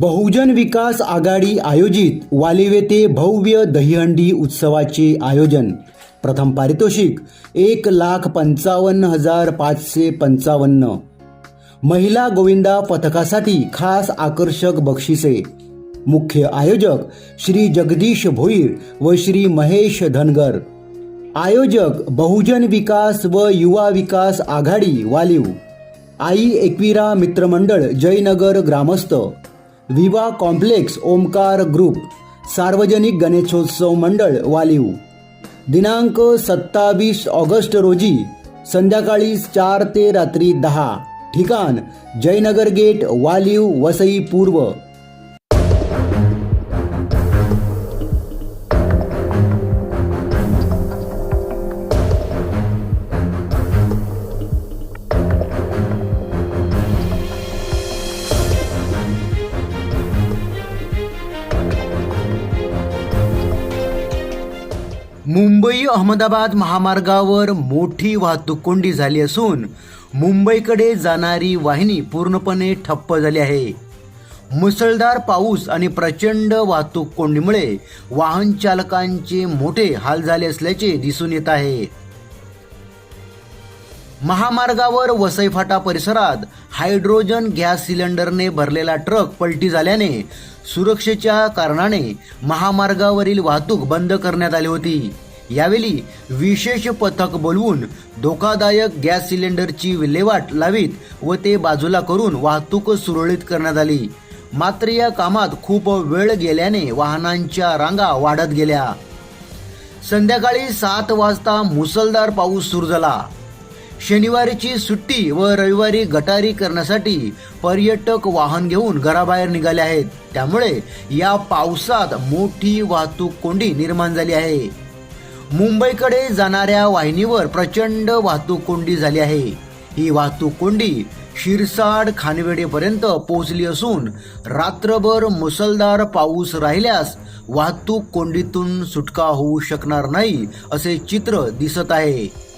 बहुजन विकास आघाडी आयोजित वालिवे ते भव्य दहीहंडी उत्सवाचे आयोजन. प्रथम पारितोषिक एक लाख पंचावन्न हजार पाचशे पंचावन्न. महिला गोविंदा पथकासाठी खास आकर्षक बक्षिसे. मुख्य आयोजक श्री जगदीश भोईर व श्री महेश धनगर. आयोजक बहुजन विकास व युवा विकास आघाडी वालीव. आई एकविरा मित्रमंडळ जयनगर ग्रामस्थ. विवा कॉम्प्लेक्स, ओमकार ग्रुप, सार्वजनिक गणेशोत्सव मंडळ वालीव दिनांक सत्तावीस ऑगस्ट रोजी संध्याकाळी चार ते रात्री दहा. ठिकाण, जयनगर गेट वालीव वसई पूर्व. मुंबई अहमदाबाद महामार्गावर मोठी वाहतूक कोंडी झाली असून मुंबईकडे जाणारी वाहिनी पूर्णपणे ठप्प झाली आहे. मुसळधार पाऊस आणि प्रचंड वाहतूक कोंडीमुळे वाहन चालकांचे मोठे हाल झाले असल्याचे दिसून येत आहे. महामार्गावर वसई फाटा परिसरात हायड्रोजन गॅस सिलेंडरने भरलेला ट्रक पलटी झाल्याने सुरक्षेच्या कारणाने महामार्गावरील वाहतूक बंद करण्यात आली होती. यावेळी विशेष पथक बोलवून धोकादायक गॅस सिलेंडरची विल्हेवाट लावीत व ते बाजूला करून वाहतूक सुरळीत करण्यात आली. मात्र या कामात खूप वेळ गेल्याने वाहनांच्या रांगा वाढत गेल्या. संध्याकाळी सात वाजता मुसळधार पाऊस सुरू झाला. शनिवारीची सुट्टी व रविवारी गटारी करण्यासाठी पर्यटक वाहन घेऊन घराबाहेर निघाले आहेत. त्यामुळे या पावसात मोठी वाहतूक कोंडी निर्माण झाली आहे. मुंबईकडे जाणाऱ्या वाहिनीवर प्रचंड वाहतूक कोंडी झाली आहे. ही वाहतूक कोंडी शिरसाड खानवेडेपर्यंत पोहोचली असून रात्रभर मुसळधार पाऊस राहिल्यास वाहतूक कोंडीतून सुटका होऊ शकणार नाही असे चित्र दिसत आहे.